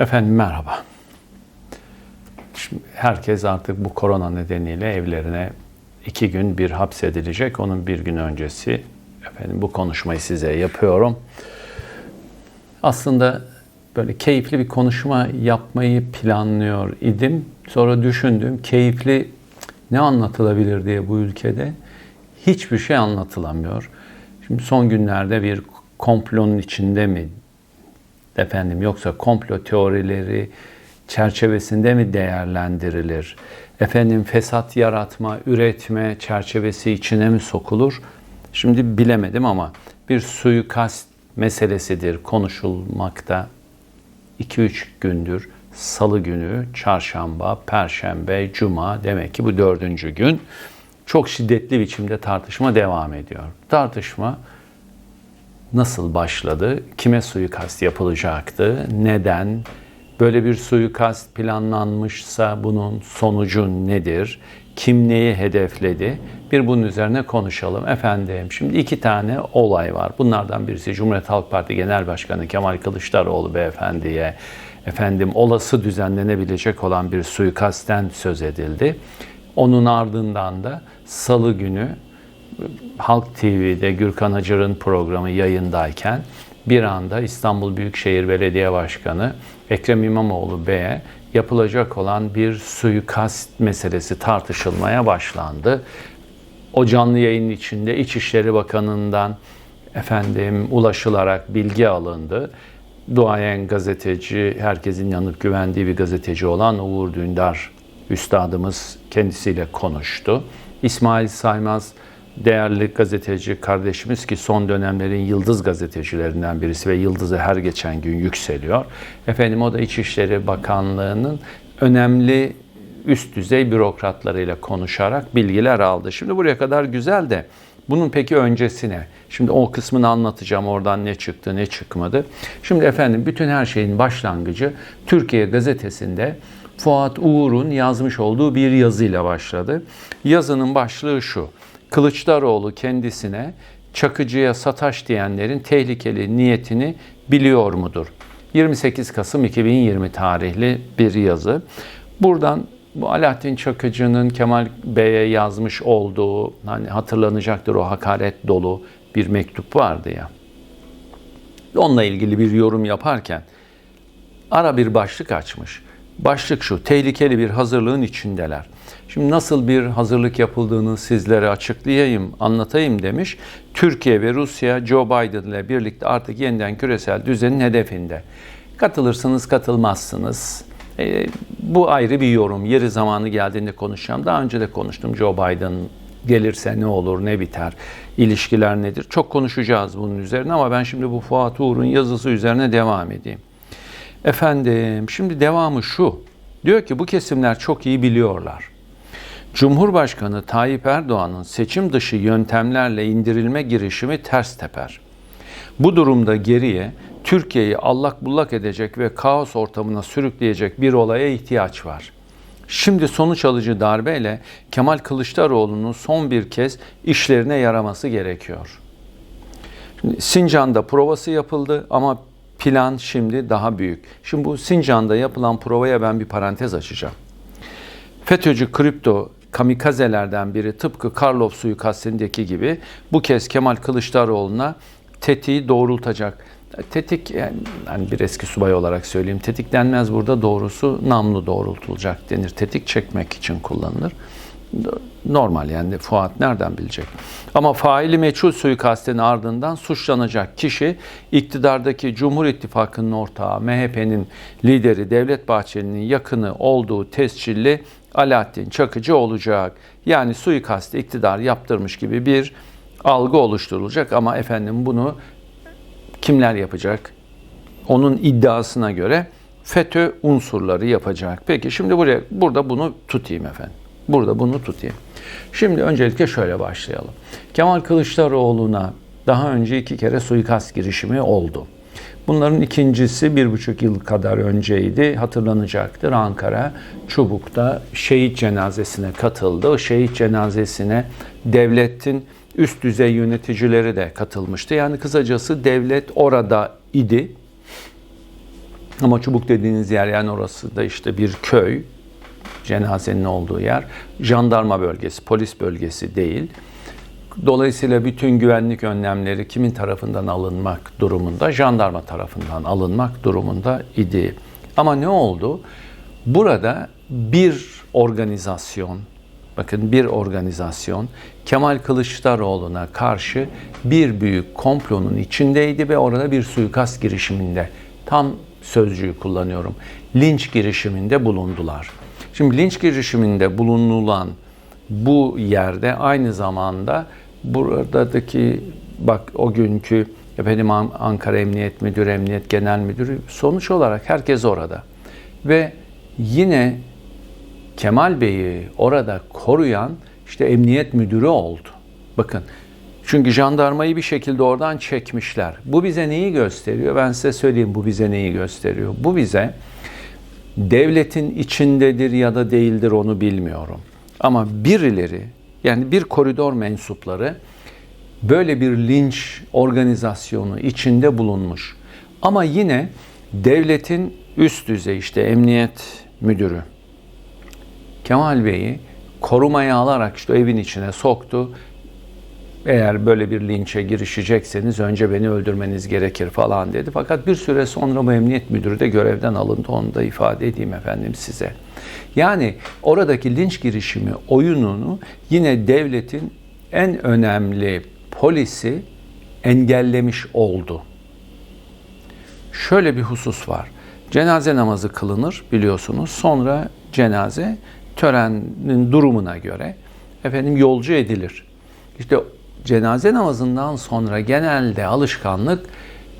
Efendim merhaba. Şimdi herkes artık bu korona nedeniyle evlerine iki gün bir hapsedilecek. Onun bir gün öncesi efendim bu konuşmayı size yapıyorum. Aslında böyle keyifli bir konuşma yapmayı planlıyor idim. Sonra düşündüm keyifli ne anlatılabilir diye bu ülkede hiçbir şey anlatılamıyor. Şimdi son günlerde bir komplonun içinde mi efendim yoksa komplo teorileri çerçevesinde mi değerlendirilir? Efendim fesat yaratma, üretme çerçevesi içine mi sokulur? Şimdi bilemedim ama bir suikast meselesidir konuşulmakta. 2-3 gündür salı günü, çarşamba, perşembe, cuma demek ki bu dördüncü gün çok şiddetli biçimde tartışma devam ediyor. Tartışma nasıl başladı? Kime suikast yapılacaktı? Neden? Böyle bir suikast planlanmışsa bunun sonucu nedir? Kim neyi hedefledi? Bir bunun üzerine konuşalım. Efendim şimdi iki tane olay var. Bunlardan birisi Cumhuriyet Halk Parti Genel Başkanı Kemal Kılıçdaroğlu beyefendiye efendim olası düzenlenebilecek olan bir suikastten söz edildi. Onun ardından da salı günü Halk TV'de Gürkan Acar'ın programı yayındayken bir anda İstanbul Büyükşehir Belediye Başkanı Ekrem İmamoğlu Bey'e yapılacak olan bir suikast meselesi tartışılmaya başlandı. O canlı yayının içinde İçişleri Bakanı'ndan efendim ulaşılarak bilgi alındı. Duayen gazeteci, herkesin yanıp güvendiği bir gazeteci olan Uğur Dündar üstadımız kendisiyle konuştu. İsmail Saymaz değerli gazeteci kardeşimiz ki son dönemlerin yıldız gazetecilerinden birisi ve yıldızı her geçen gün yükseliyor. Efendim o da İçişleri Bakanlığı'nın önemli üst düzey bürokratlarıyla konuşarak bilgiler aldı. Şimdi buraya kadar güzel de bunun peki öncesine, şimdi o kısmını anlatacağım oradan ne çıktı ne çıkmadı. Şimdi efendim bütün her şeyin başlangıcı Türkiye gazetesinde Fuat Uğur'un yazmış olduğu bir yazıyla başladı. Yazının başlığı şu. Kılıçdaroğlu kendisine Çakıcı'ya sataş diyenlerin tehlikeli niyetini biliyor mudur? 28 Kasım 2020 tarihli bir yazı. Buradan bu Alaaddin Çakıcı'nın Kemal Bey'e yazmış olduğu hani hatırlanacaktır o hakaret dolu bir mektup vardı ya. Onunla ilgili bir yorum yaparken ara bir başlık açmış. Başlık şu, tehlikeli bir hazırlığın içindeler. Şimdi nasıl bir hazırlık yapıldığını sizlere açıklayayım, anlatayım demiş. Türkiye ve Rusya Joe Biden ile birlikte artık yeniden küresel düzenin hedefinde. Katılırsınız, katılmazsınız. E, bu ayrı bir yorum. Yeri zamanı geldiğinde konuşacağım. Daha önce de konuştum Joe Biden gelirse ne olur, ne biter, ilişkiler nedir? Çok konuşacağız bunun üzerine ama ben şimdi bu Fuat Uğur'un yazısı üzerine devam edeyim. Efendim, şimdi devamı şu. Diyor ki bu kesimler çok iyi biliyorlar. Cumhurbaşkanı Tayyip Erdoğan'ın seçim dışı yöntemlerle indirilme girişimi ters teper. Bu durumda geriye Türkiye'yi allak bullak edecek ve kaos ortamına sürükleyecek bir olaya ihtiyaç var. Şimdi sonuç alıcı darbeyle Kemal Kılıçdaroğlu'nun son bir kez işlerine yaraması gerekiyor. Şimdi Sincan'da provası yapıldı ama plan şimdi daha büyük. Şimdi bu Sincan'da yapılan provaya ben bir parantez açacağım. FETÖ'cü kripto kamikazelerden biri tıpkı Karlov suikastindeki gibi bu kez Kemal Kılıçdaroğlu'na tetiği doğrultacak. Tetik yani, yani bir eski subay olarak söyleyeyim. Tetik denmez burada doğrusu namlu doğrultulacak denir. Tetik çekmek için kullanılır. Normal yani Fuat nereden bilecek? Ama faili meçhul suikastin ardından suçlanacak kişi iktidardaki Cumhur İttifakı'nın ortağı MHP'nin lideri Devlet Bahçeli'nin yakını olduğu tescilli Alaaddin Çakıcı olacak. Yani suikast iktidar yaptırmış gibi bir algı oluşturulacak ama efendim bunu kimler yapacak? Onun iddiasına göre FETÖ unsurları yapacak. Peki şimdi buraya burada bunu tutayım efendim. Burada bunu tutayım. Şimdi öncelikle şöyle başlayalım. Kemal Kılıçdaroğlu'na daha önce iki kere suikast girişimi oldu. Bunların ikincisi bir buçuk yıl kadar önceydi. Hatırlanacaktır Ankara Çubuk'ta şehit cenazesine katıldı. O şehit cenazesine devletin üst düzey yöneticileri de katılmıştı. Yani kısacası devlet orada idi. Ama Çubuk dediğiniz yer yani orası da işte bir köy, cenazenin olduğu yer. Jandarma bölgesi, polis bölgesi değil. Dolayısıyla bütün güvenlik önlemleri kimin tarafından alınmak durumunda? Jandarma tarafından alınmak durumunda idi. Ama ne oldu? Burada bir organizasyon, bakın bir organizasyon Kemal Kılıçdaroğlu'na karşı bir büyük komplonun içindeydi ve orada bir suikast girişiminde, tam sözcüğü kullanıyorum, linç girişiminde bulundular. Şimdi linç girişiminde bulunulan bu yerde aynı zamanda buradaki bak o günkü efendim Ankara Emniyet Müdürü, Emniyet Genel Müdürü sonuç olarak herkes orada. Ve yine Kemal Bey'i orada koruyan işte emniyet müdürü oldu. Bakın çünkü jandarmayı bir şekilde oradan çekmişler. Bu bize neyi gösteriyor? Ben size söyleyeyim bu bize neyi gösteriyor? Bu bize devletin içindedir ya da değildir onu bilmiyorum. Ama birileri yani bir koridor mensupları böyle bir linç organizasyonu içinde bulunmuş. Ama yine devletin üst düzey işte emniyet müdürü Kemal Bey'i korumaya alarak işte evin içine soktu. Eğer böyle bir linçe girişecekseniz önce beni öldürmeniz gerekir falan dedi. Fakat bir süre sonra bu emniyet müdürü de görevden alındı. Onu da ifade edeyim efendim size. Yani oradaki linç girişimi oyununu yine devletin en önemli polisi engellemiş oldu. Şöyle bir husus var. Cenaze namazı kılınır biliyorsunuz. Sonra cenaze törenin durumuna göre efendim yolcu edilir. İşte cenaze namazından sonra genelde alışkanlık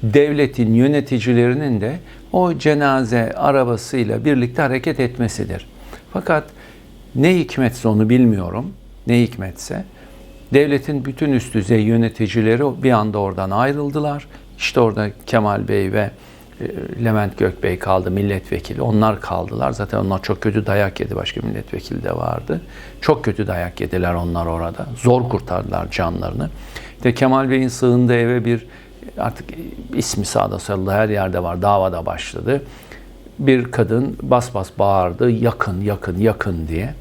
devletin yöneticilerinin de o cenaze arabasıyla birlikte hareket etmesidir. Fakat ne hikmetse onu bilmiyorum. Ne hikmetse devletin bütün üst düzey yöneticileri bir anda oradan ayrıldılar. İşte orada Kemal Bey ve Levent Gökbey kaldı milletvekili. Onlar kaldılar. Zaten onlar çok kötü dayak yedi. Başka milletvekili de vardı. Çok kötü dayak yediler onlar orada. Zor kurtardılar canlarını. İşte Kemal Bey'in sığındığı eve bir artık ismi sağda solda her yerde var. Davada başladı. Bir kadın bas bas bağırdı. Yakın, yakın, yakın diye.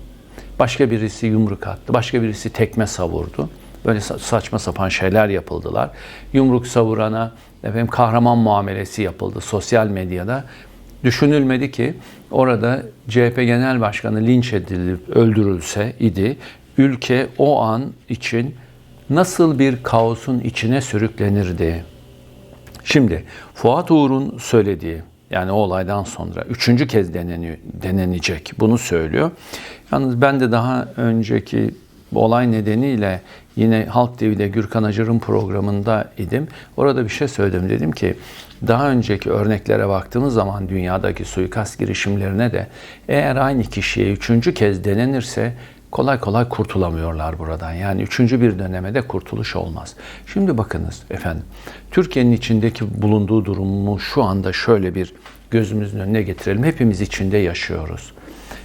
Başka birisi yumruk attı. Başka birisi tekme savurdu. Böyle saçma sapan şeyler yapıldılar. Yumruk savurana efendim kahraman muamelesi yapıldı sosyal medyada. Düşünülmedi ki orada CHP Genel Başkanı linç edilip öldürülse idi ülke o an için nasıl bir kaosun içine sürüklenirdi. Şimdi Fuat Uğur'un söylediği yani o olaydan sonra üçüncü kez deneniyor, denenecek bunu söylüyor. Yalnız ben de daha önceki bu olay nedeniyle yine Halk TV'de Gürkan Acar'ın programında idim. Orada bir şey söyledim. Dedim ki daha önceki örneklere baktığımız zaman dünyadaki suikast girişimlerine de eğer aynı kişiye üçüncü kez denenirse kolay kolay kurtulamıyorlar buradan. Yani üçüncü bir dönemede kurtuluş olmaz. Şimdi bakınız efendim, Türkiye'nin içindeki bulunduğu durumu şu anda şöyle bir gözümüzün önüne getirelim. Hepimiz içinde yaşıyoruz.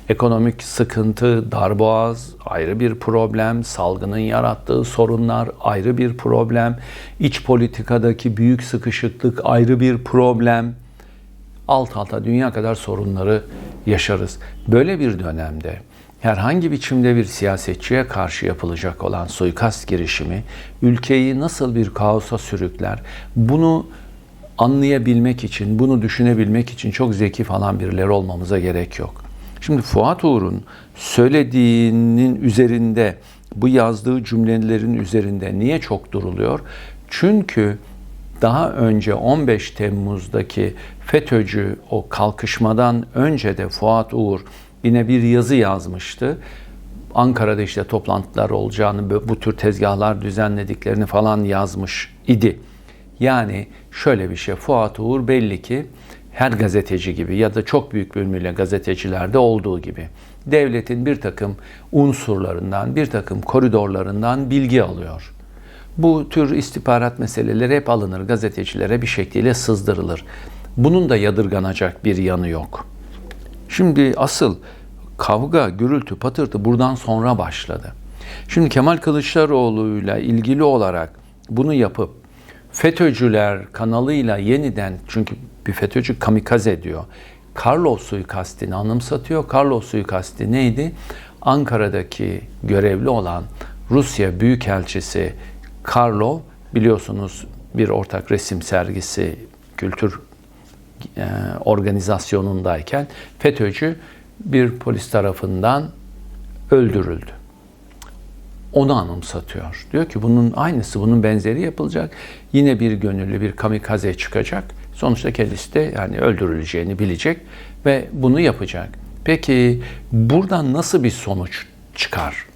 Ekonomik sıkıntı, darboğaz ayrı bir problem, salgının yarattığı sorunlar ayrı bir problem, iç politikadaki büyük sıkışıklık ayrı bir problem. Alt alta dünya kadar sorunları yaşarız. Böyle bir dönemde herhangi biçimde bir siyasetçiye karşı yapılacak olan suikast girişimi ülkeyi nasıl bir kaosa sürükler? Bunu anlayabilmek için, bunu düşünebilmek için çok zeki falan birileri olmamıza gerek yok. Şimdi Fuat Uğur'un söylediğinin üzerinde, bu yazdığı cümlelerin üzerinde niye çok duruluyor? Çünkü daha önce 15 Temmuz'daki FETÖ'cü o kalkışmadan önce de Fuat Uğur yine bir yazı yazmıştı. Ankara'da işte toplantılar olacağını, bu tür tezgahlar düzenlediklerini falan yazmış idi. Yani şöyle bir şey, Fuat Uğur belli ki her gazeteci gibi ya da çok büyük bölümüyle gazetecilerde olduğu gibi devletin bir takım unsurlarından, bir takım koridorlarından bilgi alıyor. Bu tür istihbarat meseleleri hep alınır, gazetecilere bir şekilde sızdırılır. Bunun da yadırganacak bir yanı yok. Şimdi asıl kavga, gürültü, patırtı buradan sonra başladı. Şimdi Kemal Kılıçdaroğlu'yla ilgili olarak bunu yapıp FETÖ'cüler kanalıyla yeniden çünkü bir FETÖ'cü kamikaze diyor. Karlov suikastini anımsatıyor. Karlov suikasti neydi? Ankara'daki görevli olan Rusya Büyükelçisi Karlov biliyorsunuz bir ortak resim sergisi kültür e, organizasyonundayken FETÖ'cü bir polis tarafından öldürüldü. Onu anımsatıyor. Diyor ki bunun aynısı, bunun benzeri yapılacak. Yine bir gönüllü, bir kamikaze çıkacak. Sonuçta kendisi de yani öldürüleceğini bilecek ve bunu yapacak. Peki buradan nasıl bir sonuç çıkar?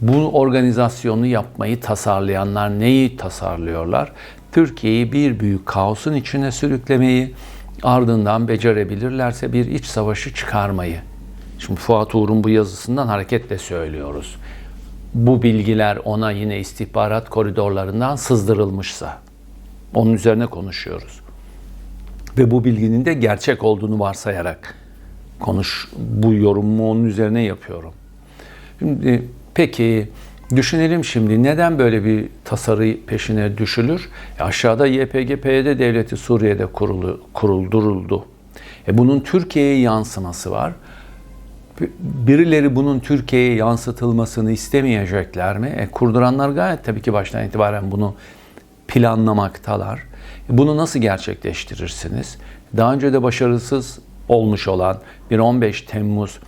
Bu organizasyonu yapmayı tasarlayanlar neyi tasarlıyorlar? Türkiye'yi bir büyük kaosun içine sürüklemeyi, ardından becerebilirlerse bir iç savaşı çıkarmayı. Şimdi Fuat Uğur'un bu yazısından hareketle söylüyoruz. Bu bilgiler ona yine istihbarat koridorlarından sızdırılmışsa, onun üzerine konuşuyoruz. Ve bu bilginin de gerçek olduğunu varsayarak konuş, bu yorumumu onun üzerine yapıyorum. Şimdi peki düşünelim şimdi neden böyle bir tasarı peşine düşülür? E aşağıda YPG-PYD devleti Suriye'de kurulu, kurulduruldu. E bunun Türkiye'ye yansıması var. Birileri bunun Türkiye'ye yansıtılmasını istemeyecekler mi? E, kurduranlar gayet tabii ki baştan itibaren bunu planlamaktalar. E, bunu nasıl gerçekleştirirsiniz? Daha önce de başarısız olmuş olan bir 15 Temmuz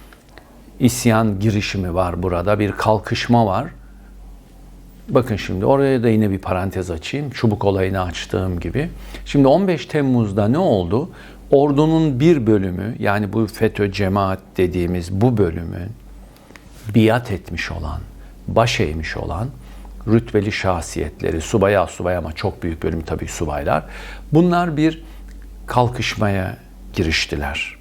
isyan girişimi var burada. Bir kalkışma var. Bakın şimdi oraya da yine bir parantez açayım. Çubuk olayını açtığım gibi. Şimdi 15 Temmuz'da ne oldu? Ordunun bir bölümü yani bu FETÖ cemaat dediğimiz bu bölümün biat etmiş olan, baş eğmiş olan rütbeli şahsiyetleri, subaya subay ama çok büyük bölümü tabii subaylar. Bunlar bir kalkışmaya giriştiler.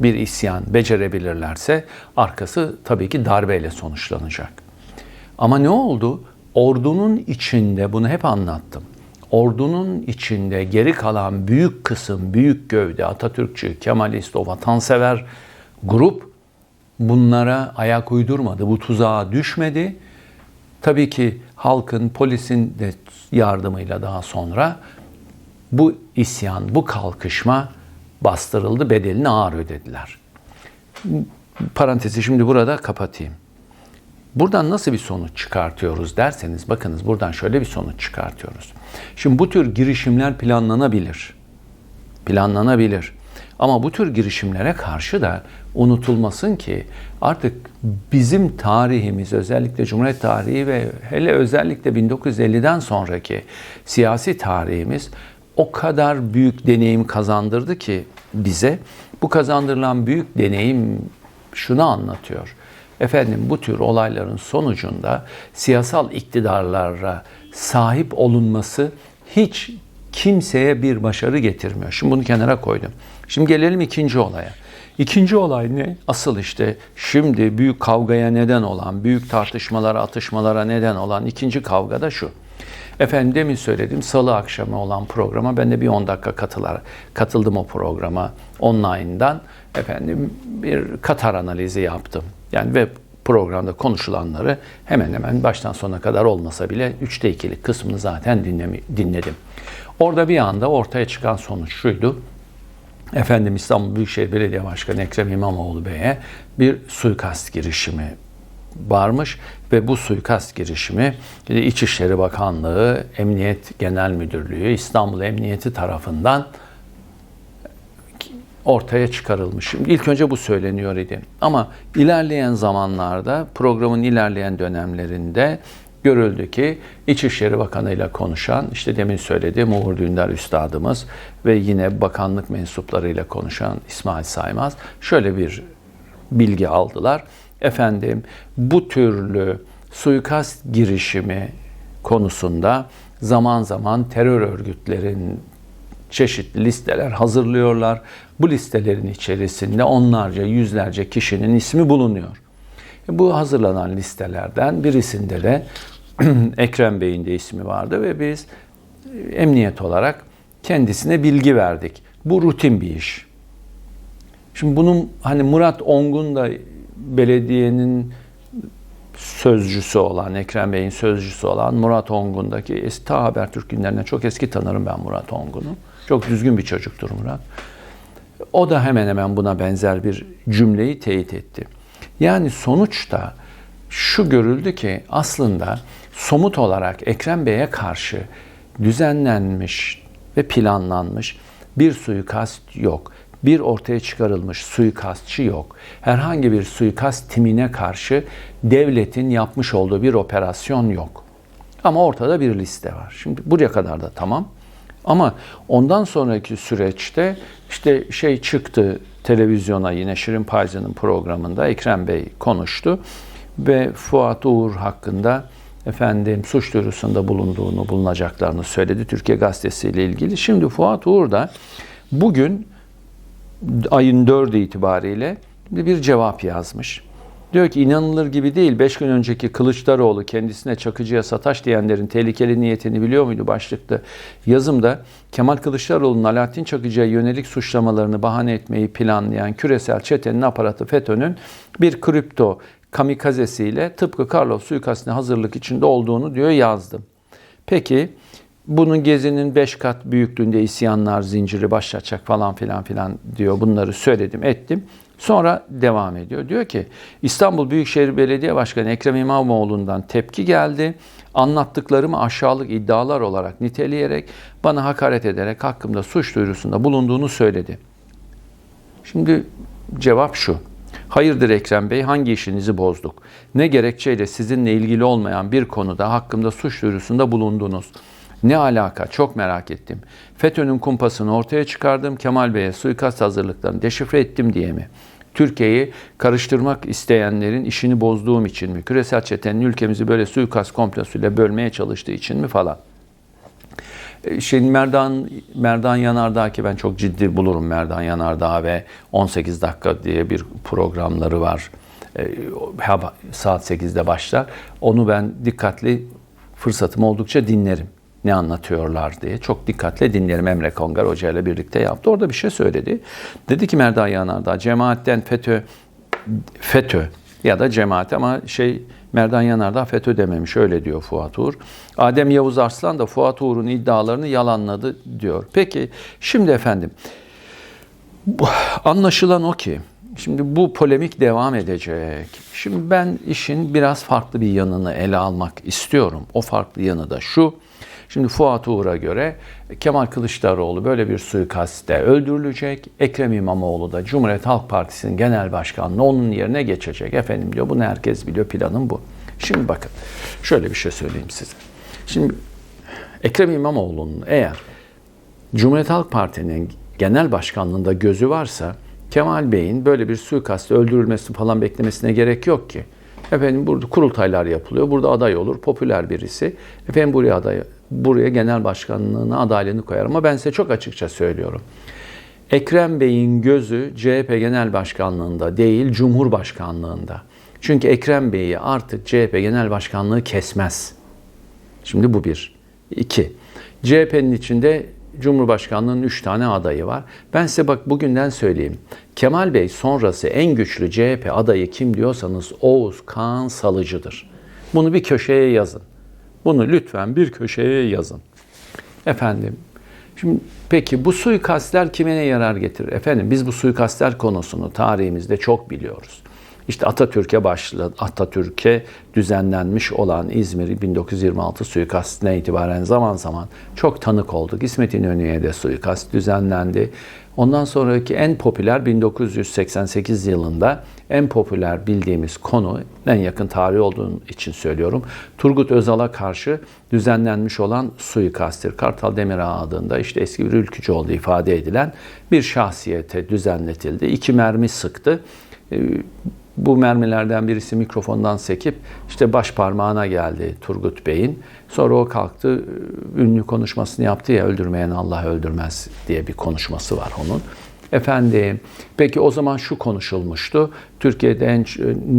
Bir isyan becerebilirlerse arkası tabii ki darbeyle sonuçlanacak. Ama ne oldu? Ordunun içinde bunu hep anlattım. Ordunun içinde geri kalan büyük kısım, büyük gövde, Atatürkçü, Kemalist, o vatansever grup bunlara ayak uydurmadı. Bu tuzağa düşmedi. Tabii ki halkın, polisin de yardımıyla daha sonra bu isyan, bu kalkışma bastırıldı, bedelini ağır ödediler. Parantezi şimdi burada kapatayım. Buradan nasıl bir sonuç çıkartıyoruz derseniz bakınız buradan şöyle bir sonuç çıkartıyoruz. Şimdi bu tür girişimler planlanabilir. Planlanabilir. Ama bu tür girişimlere karşı da unutulmasın ki artık bizim tarihimiz özellikle Cumhuriyet tarihi ve hele özellikle 1950'den sonraki siyasi tarihimiz o kadar büyük deneyim kazandırdı ki bize bu kazandırılan büyük deneyim şunu anlatıyor. Efendim bu tür olayların sonucunda siyasal iktidarlara sahip olunması hiç kimseye bir başarı getirmiyor. Şimdi bunu kenara koydum. Şimdi gelelim ikinci olaya. İkinci olay ne? Asıl işte şimdi büyük kavgaya neden olan, büyük tartışmalara, atışmalara neden olan ikinci kavga da şu. Efendim demin söyledim salı akşamı olan programa ben de bir 10 dakika katılar, katıldım o programa online'dan. Efendim bir Katar analizi yaptım. Yani web programda konuşulanları hemen hemen baştan sona kadar olmasa bile 3'te 2'lik kısmını zaten dinledim. Orada bir anda ortaya çıkan sonuç şuydu. Efendim İstanbul Büyükşehir Belediye Başkanı Ekrem İmamoğlu Bey'e bir suikast girişimi varmış ve bu suikast girişimi İçişleri Bakanlığı, Emniyet Genel Müdürlüğü, İstanbul Emniyeti tarafından ortaya çıkarılmış. Şimdi ilk önce bu söyleniyor idi. Ama ilerleyen zamanlarda, programın ilerleyen dönemlerinde görüldü ki İçişleri Bakanı ile konuşan, işte demin söylediğim Uğur Dündar Üstadımız ve yine bakanlık mensuplarıyla konuşan İsmail Saymaz şöyle bir bilgi aldılar. Efendim bu türlü suikast girişimi konusunda zaman zaman terör örgütlerin çeşitli listeler hazırlıyorlar. Bu listelerin içerisinde onlarca, yüzlerce kişinin ismi bulunuyor. Bu hazırlanan listelerden birisinde de Ekrem Bey'in de ismi vardı ve biz emniyet olarak kendisine bilgi verdik. Bu rutin bir iş. Şimdi bunun hani Murat Ongun da belediyenin sözcüsü olan, Ekrem Bey'in sözcüsü olan Murat Ongun'daki ta Habertürk günlerinden çok eski tanırım ben Murat Ongun'u. Çok düzgün bir çocuktur Murat. O da hemen hemen buna benzer bir cümleyi teyit etti. Yani sonuçta şu görüldü ki aslında somut olarak Ekrem Bey'e karşı düzenlenmiş ve planlanmış bir suikast yok. Bir ortaya çıkarılmış suikastçı yok. Herhangi bir suikast timine karşı devletin yapmış olduğu bir operasyon yok. Ama ortada bir liste var. Şimdi buraya kadar da tamam. Ama ondan sonraki süreçte işte şey çıktı televizyona yine Şirin Payzı'nın programında Ekrem Bey konuştu ve Fuat Uğur hakkında efendim suç duyurusunda bulunduğunu, bulunacaklarını söyledi Türkiye Gazetesi ile ilgili. Şimdi Fuat Uğur da bugün ayın 4'ü itibariyle bir cevap yazmış. Diyor ki inanılır gibi değil. Beş gün önceki Kılıçdaroğlu kendisine Çakıcı'ya sataş diyenlerin tehlikeli niyetini biliyor muydu başlıkta? Yazımda Kemal Kılıçdaroğlu'nun Alaaddin Çakıcı'ya yönelik suçlamalarını bahane etmeyi planlayan küresel çetenin aparatı FETÖ'nün bir kripto kamikazesiyle tıpkı Carlos suikastine hazırlık içinde olduğunu diyor yazdım. Peki bunun gezinin 5 kat büyüklüğünde isyanlar zinciri başlatacak falan filan filan diyor. Bunları söyledim ettim. Sonra devam ediyor. Diyor ki İstanbul Büyükşehir Belediye Başkanı Ekrem İmamoğlu'ndan tepki geldi. Anlattıklarımı aşağılık iddialar olarak niteleyerek bana hakaret ederek hakkımda suç duyurusunda bulunduğunu söyledi. Şimdi cevap şu. Hayırdır Ekrem Bey hangi işinizi bozduk? Ne gerekçeyle sizinle ilgili olmayan bir konuda hakkımda suç duyurusunda bulundunuz? Ne alaka? Çok merak ettim. FETÖ'nün kumpasını ortaya çıkardım. Kemal Bey'e suikast hazırlıklarını deşifre ettim diye mi? Türkiye'yi karıştırmak isteyenlerin işini bozduğum için mi? Küresel çetenin ülkemizi böyle suikast komplosuyla bölmeye çalıştığı için mi falan? Şimdi Merdan, Merdan Yanardağ ki ben çok ciddi bulurum Merdan Yanardağ ve 18 dakika diye bir programları var. Saat 8'de başlar. Onu ben dikkatli fırsatım oldukça dinlerim ne anlatıyorlar diye. Çok dikkatle dinlerim Emre Kongar Hoca ile birlikte yaptı. Orada bir şey söyledi. Dedi ki Merdan Yanardağ cemaatten FETÖ FETÖ ya da cemaat ama şey Merdan Yanardağ FETÖ dememiş öyle diyor Fuat Uğur. Adem Yavuz Arslan da Fuat Uğur'un iddialarını yalanladı diyor. Peki şimdi efendim anlaşılan o ki Şimdi bu polemik devam edecek. Şimdi ben işin biraz farklı bir yanını ele almak istiyorum. O farklı yanı da şu. Şimdi Fuat Uğur'a göre Kemal Kılıçdaroğlu böyle bir suikaste öldürülecek. Ekrem İmamoğlu da Cumhuriyet Halk Partisi'nin genel başkanlığı onun yerine geçecek. Efendim diyor bunu herkes biliyor planım bu. Şimdi bakın şöyle bir şey söyleyeyim size. Şimdi Ekrem İmamoğlu'nun eğer Cumhuriyet Halk Parti'nin genel başkanlığında gözü varsa Kemal Bey'in böyle bir suikaste öldürülmesi falan beklemesine gerek yok ki. Efendim burada kurultaylar yapılıyor. Burada aday olur. Popüler birisi. Efendim buraya aday buraya genel başkanlığına adaylığını koyar. Ama ben size çok açıkça söylüyorum. Ekrem Bey'in gözü CHP genel başkanlığında değil, Cumhurbaşkanlığında. Çünkü Ekrem Bey'i artık CHP genel başkanlığı kesmez. Şimdi bu bir. İki. CHP'nin içinde Cumhurbaşkanlığının üç tane adayı var. Ben size bak bugünden söyleyeyim. Kemal Bey sonrası en güçlü CHP adayı kim diyorsanız Oğuz Kağan Salıcı'dır. Bunu bir köşeye yazın. Bunu lütfen bir köşeye yazın. Efendim, şimdi peki bu suikastler kime yarar getirir? Efendim biz bu suikastler konusunu tarihimizde çok biliyoruz. İşte Atatürk'e başladı, Atatürk'e düzenlenmiş olan İzmir 1926 suikastine itibaren zaman zaman çok tanık olduk. İsmet İnönü'ye de suikast düzenlendi. Ondan sonraki en popüler 1988 yılında en popüler bildiğimiz konu en yakın tarih olduğu için söylüyorum. Turgut Özal'a karşı düzenlenmiş olan suikasttir. Kartal Demirağ adında işte eski bir ülkücü olduğu ifade edilen bir şahsiyete düzenletildi. İki mermi sıktı. Bu mermilerden birisi mikrofondan sekip işte baş parmağına geldi Turgut Bey'in. Sonra o kalktı ünlü konuşmasını yaptı ya öldürmeyen Allah öldürmez diye bir konuşması var onun. Efendim peki o zaman şu konuşulmuştu. Türkiye'de en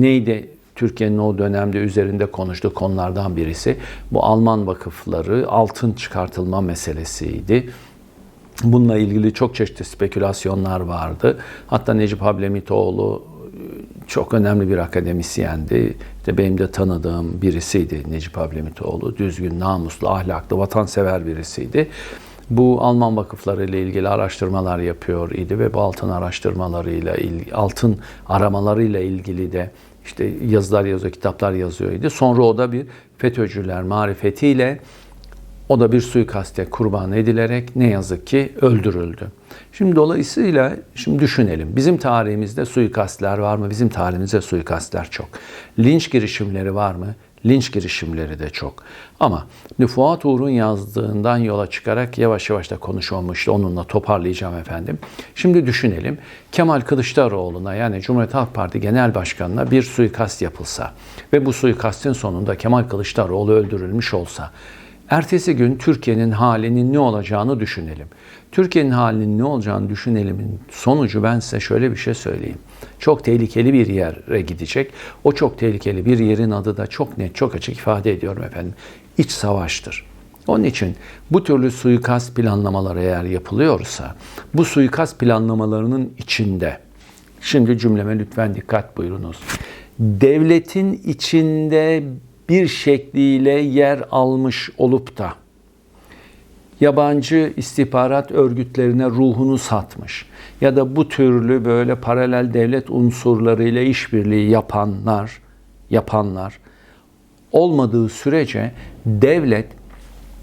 neydi Türkiye'nin o dönemde üzerinde konuştuğu konulardan birisi bu Alman vakıfları altın çıkartılma meselesiydi. Bununla ilgili çok çeşitli spekülasyonlar vardı. Hatta Necip Hablemitoğlu çok önemli bir akademisyendi. İşte benim de tanıdığım birisiydi Necip Ablemitoğlu. Düzgün, namuslu, ahlaklı, vatansever birisiydi. bu Alman vakıfları ile ilgili araştırmalar yapıyor idi ve bu altın araştırmalarıyla, altın aramalarıyla ilgili de işte yazılar yazıyor, kitaplar yazıyor idi. Sonra o da bir FETÖ'cüler marifetiyle o da bir suikaste kurban edilerek ne yazık ki öldürüldü. Şimdi dolayısıyla şimdi düşünelim. Bizim tarihimizde suikastler var mı? Bizim tarihimizde suikastler çok. Linç girişimleri var mı? Linç girişimleri de çok. Ama Fuat Uğur'un yazdığından yola çıkarak yavaş yavaş da konuşulmuştu. Onunla toparlayacağım efendim. Şimdi düşünelim. Kemal Kılıçdaroğlu'na yani Cumhuriyet Halk Parti Genel Başkanı'na bir suikast yapılsa ve bu suikastin sonunda Kemal Kılıçdaroğlu öldürülmüş olsa Ertesi gün Türkiye'nin halinin ne olacağını düşünelim. Türkiye'nin halinin ne olacağını düşünelimin sonucu ben size şöyle bir şey söyleyeyim. Çok tehlikeli bir yere gidecek. O çok tehlikeli bir yerin adı da çok net, çok açık ifade ediyorum efendim. İç savaştır. Onun için bu türlü suikast planlamaları eğer yapılıyorsa, bu suikast planlamalarının içinde, şimdi cümleme lütfen dikkat buyurunuz. Devletin içinde bir şekliyle yer almış olup da yabancı istihbarat örgütlerine ruhunu satmış ya da bu türlü böyle paralel devlet unsurlarıyla işbirliği yapanlar yapanlar olmadığı sürece devlet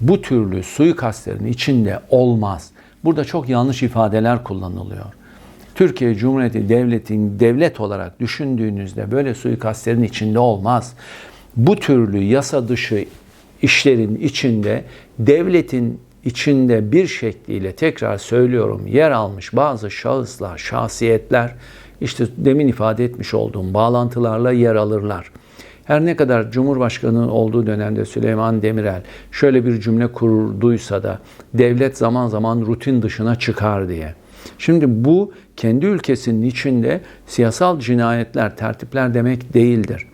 bu türlü suikastlerin içinde olmaz. Burada çok yanlış ifadeler kullanılıyor. Türkiye Cumhuriyeti Devleti'nin devlet olarak düşündüğünüzde böyle suikastlerin içinde olmaz bu türlü yasa dışı işlerin içinde devletin içinde bir şekliyle tekrar söylüyorum yer almış bazı şahıslar, şahsiyetler işte demin ifade etmiş olduğum bağlantılarla yer alırlar. Her ne kadar Cumhurbaşkanı olduğu dönemde Süleyman Demirel şöyle bir cümle kurduysa da devlet zaman zaman rutin dışına çıkar diye. Şimdi bu kendi ülkesinin içinde siyasal cinayetler, tertipler demek değildir.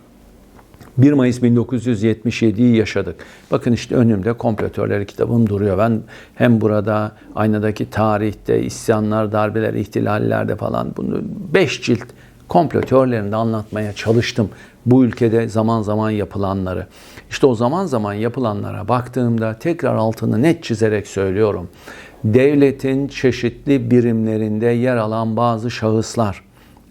1 Mayıs 1977'yi yaşadık. Bakın işte önümde kompletörleri kitabım duruyor. Ben hem burada aynadaki tarihte, isyanlar, darbeler, ihtilallerde falan bunu 5 cilt komplo teorilerini anlatmaya çalıştım. Bu ülkede zaman zaman yapılanları. İşte o zaman zaman yapılanlara baktığımda tekrar altını net çizerek söylüyorum. Devletin çeşitli birimlerinde yer alan bazı şahıslar,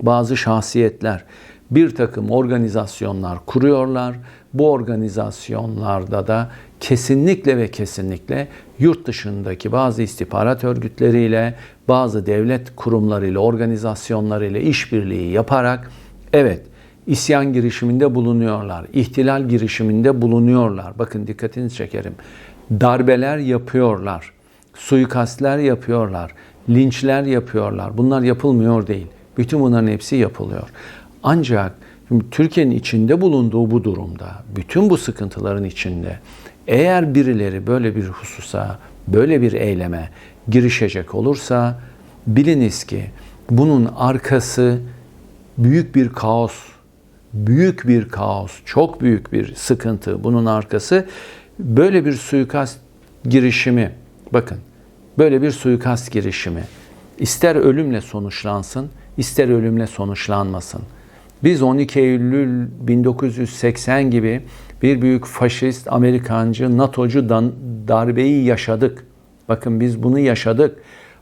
bazı şahsiyetler bir takım organizasyonlar kuruyorlar. Bu organizasyonlarda da kesinlikle ve kesinlikle yurt dışındaki bazı istihbarat örgütleriyle, bazı devlet kurumlarıyla, organizasyonlarıyla işbirliği yaparak evet isyan girişiminde bulunuyorlar, ihtilal girişiminde bulunuyorlar. Bakın dikkatinizi çekerim. Darbeler yapıyorlar, suikastler yapıyorlar, linçler yapıyorlar. Bunlar yapılmıyor değil. Bütün bunların hepsi yapılıyor. Ancak Türkiye'nin içinde bulunduğu bu durumda, bütün bu sıkıntıların içinde eğer birileri böyle bir hususa, böyle bir eyleme girişecek olursa biliniz ki bunun arkası büyük bir kaos, büyük bir kaos, çok büyük bir sıkıntı. Bunun arkası böyle bir suikast girişimi, bakın böyle bir suikast girişimi ister ölümle sonuçlansın, ister ölümle sonuçlanmasın. Biz 12 Eylül 1980 gibi bir büyük faşist, Amerikancı, NATO'cu darbeyi yaşadık. Bakın biz bunu yaşadık.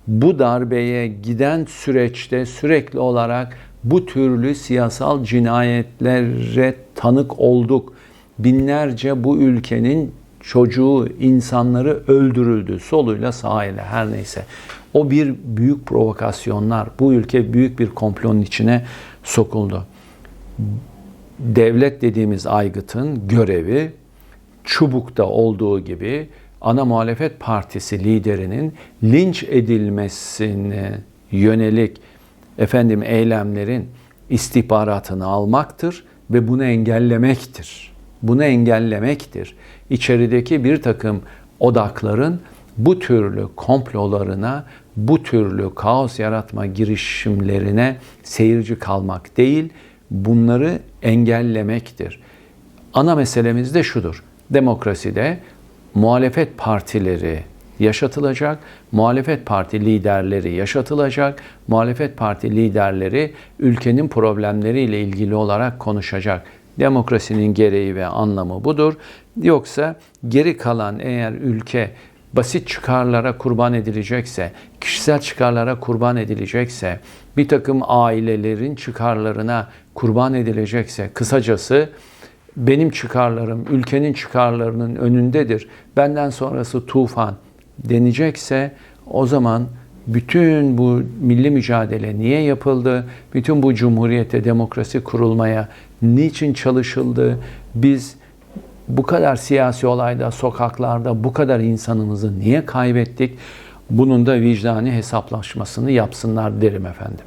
Bu darbeye giden süreçte sürekli olarak bu türlü siyasal cinayetlere tanık olduk. Binlerce bu ülkenin çocuğu, insanları öldürüldü. Soluyla sağıyla her neyse. O bir büyük provokasyonlar. Bu ülke büyük bir komplonun içine sokuldu devlet dediğimiz aygıtın görevi çubukta olduğu gibi ana muhalefet partisi liderinin linç edilmesine yönelik efendim eylemlerin istihbaratını almaktır ve bunu engellemektir. Bunu engellemektir. İçerideki bir takım odakların bu türlü komplolarına, bu türlü kaos yaratma girişimlerine seyirci kalmak değil, bunları engellemektir. Ana meselemiz de şudur. Demokraside muhalefet partileri yaşatılacak, muhalefet parti liderleri yaşatılacak, muhalefet parti liderleri ülkenin problemleriyle ilgili olarak konuşacak. Demokrasinin gereği ve anlamı budur. Yoksa geri kalan eğer ülke basit çıkarlara kurban edilecekse, kişisel çıkarlara kurban edilecekse, bir takım ailelerin çıkarlarına kurban edilecekse, kısacası benim çıkarlarım, ülkenin çıkarlarının önündedir. Benden sonrası tufan denecekse o zaman bütün bu milli mücadele niye yapıldı? Bütün bu cumhuriyete, demokrasi kurulmaya niçin çalışıldı? Biz bu kadar siyasi olayda, sokaklarda bu kadar insanımızı niye kaybettik? Bunun da vicdani hesaplaşmasını yapsınlar derim efendim.